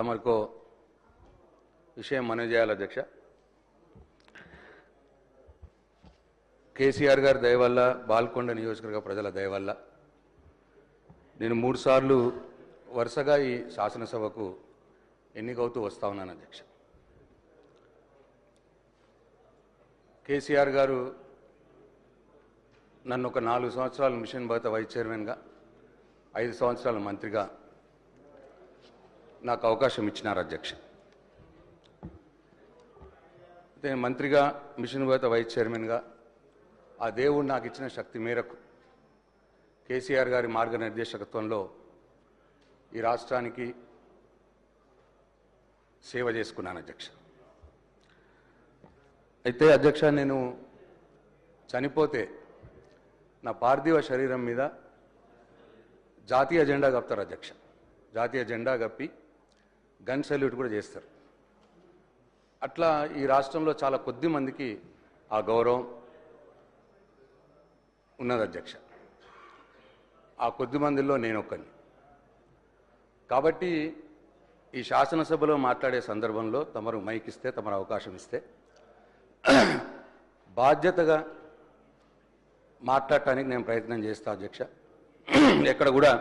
తమకు విషయం మనవి చేయాలి అధ్యక్ష. కేసీఆర్ గారి దయవల్ల బాల్కొండ నియోజకవర్గ ప్రజల దయవల్ల నేను మూడుసార్లు వరుసగా ఈ శాసనసభకు ఎన్నికవుతూ వస్తా ఉన్నాను అధ్యక్ష. కేసీఆర్ గారు నన్ను ఒక నాలుగు సంవత్సరాలు మిషన్ భగత వైస్ చైర్మన్గా ఐదు సంవత్సరాల మంత్రిగా నాకు అవకాశం ఇచ్చినారు అధ్యక్ష. నేను మంత్రిగా మిషన్ భగత వైస్ చైర్మన్గా ఆ దేవుడు నాకు ఇచ్చిన శక్తి మేరకు కేసీఆర్ గారి మార్గనిర్దేశకత్వంలో ఈ రాష్ట్రానికి సేవ చేసుకున్నాను అధ్యక్ష. అయితే అధ్యక్ష నేను చనిపోతే నా పార్థివ శరీరం మీద జాతీయ జెండా కప్తారు అధ్యక్ష. జాతీయ జెండా కప్పి గన్ సెల్యూట్ కూడా చేస్తారు. అట్లా ఈ రాష్ట్రంలో చాలా కొద్ది మందికి ఆ గౌరవం ఉన్నది అధ్యక్ష. ఆ కొద్ది మందిలో నేను ఒక్కని. కాబట్టి ఈ శాసనసభలో మాట్లాడే సందర్భంలో తమరు మైక్ ఇస్తే తమరు అవకాశం ఇస్తే బాధ్యతగా మాట్లాడటానికి నేను ప్రయత్నం చేస్తా అధ్యక్ష. ఎక్కడ కూడా